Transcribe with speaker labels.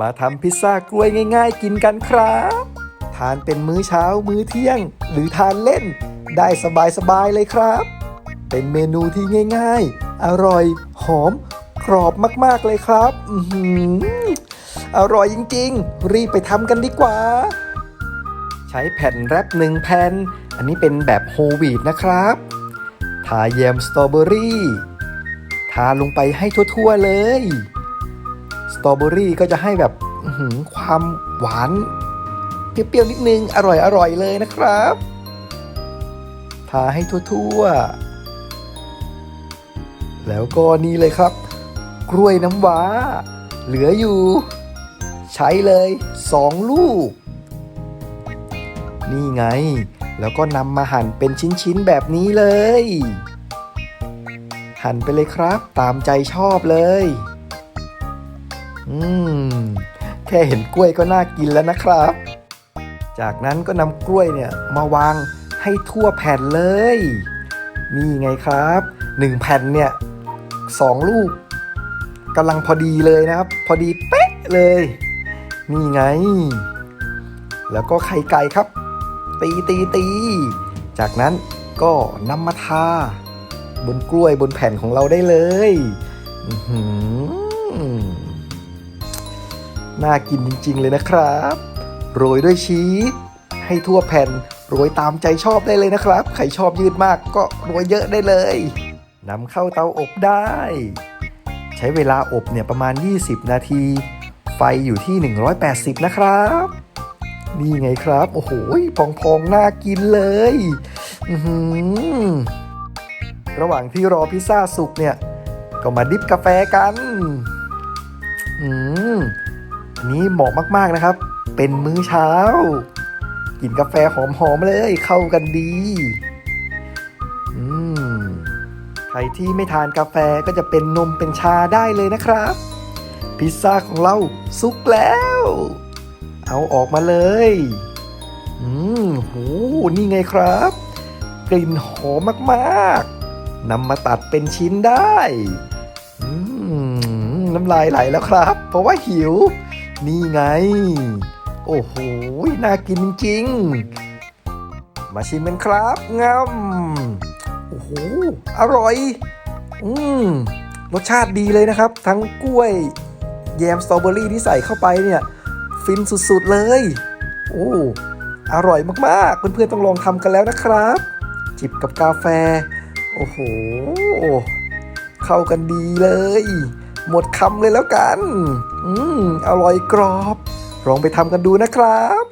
Speaker 1: มาทำพิซซ่ากล้วยง่าย ๆ กินกันครับ ทานเป็นมื้อเช้ามื้อเที่ยง หรือทานเล่น ได้สบายๆเลยครับ เป็นเมนูที่ง่าย ๆ อร่อย หอม กรอบมากๆเลยครับอือหือร่อยจริงๆ รีบไปทำกันดีกว่า ใช้แผ่นแรปหนึ่งแผ่น อันนี้เป็นแบบโฮลวีตนะครับ ทาแยมสตรอเบอรี่ ทาลงไปให้ทั่วๆเลย ตรอเบอรี่ก็จะให้แบบความหวานเปรี้ยวๆนิดนึงอร่อยๆเลยนะครับทาให้ทั่วๆ แล้วก็นี่เลยครับ กล้วยน้ำว้า เหลืออยู่ ใช้เลยสองลูก นี่ไง แล้วก็นำมาหั่นเป็นชิ้นๆ แบบนี้เลย หั่นไปเลยครับตามใจชอบเลย อืม แค่เห็นกล้วยก็น่ากินแล้วนะครับ จากนั้นก็นำกล้วยเนี่ยมาวางให้ทั่วแผ่นเลย นี่ไงครับหนึ่งแผ่นเนี่ยสองลูกกำลังพอดีเลยนะครับ พอดีเป๊ะเลย นี่ไง แล้วก็ไข่ไก่ครับ ตีตีตีจากนั้นก็นำมาทา บนกล้วยบนแผ่นของเราได้เลย อือหือ น่ากินจริง ๆ เลยนะครับ โรยด้วยชีสให้ทั่วแผ่นโรยตามใจชอบได้เลยนะครับ ใครชอบยืดมากก็โรยเยอะได้เลยนำเข้าเตาอบได้ ใช้เวลาอบเนี่ยประมาณ 20 นาที ไฟอยู่ที่ 180 นะครับ นี่ไงครับ โอ้โหพองๆ น่ากินเลยระหว่างที่รอพิซซ่าสุกเนี่ย ก็มาดิฟกาแฟกัน อืม อันนี้เหมาะมากๆนะครับ เป็นมื้อเช้า กินกาแฟหอมๆเลยเข้ากันดีอืมใครที่ไม่ทานกาแฟก็จะเป็นนมเป็นชาได้เลยนะครับ พิซซ่าของเราสุกแล้ว เอาออกมาเลย อืมโหนี่ไงครับ กลิ่นหอมมากๆนำมาตัดเป็นชิ้นได้อืมน้ำลายไหลแล้วครับ เพราะว่าหิว นี่ไง โอ้โห น่ากินจริง มาชิมกันครับงำโอ้โห อร่อย อืม รสชาติดีเลยนะครับ ทั้งกล้วย แยมสตรอเบอรี่ที่ใส่เข้าไปเนี่ย ฟินสุดๆเลย โอ้ อร่อยมากๆ เพื่อนๆต้องลองทำกันแล้วนะครับ จิบกับกาแฟ โอ้โห เข้ากันดีเลย หมดคำเลยแล้วกัน อืมอร่อยกรอบ ลองไปทำกันดูนะครับ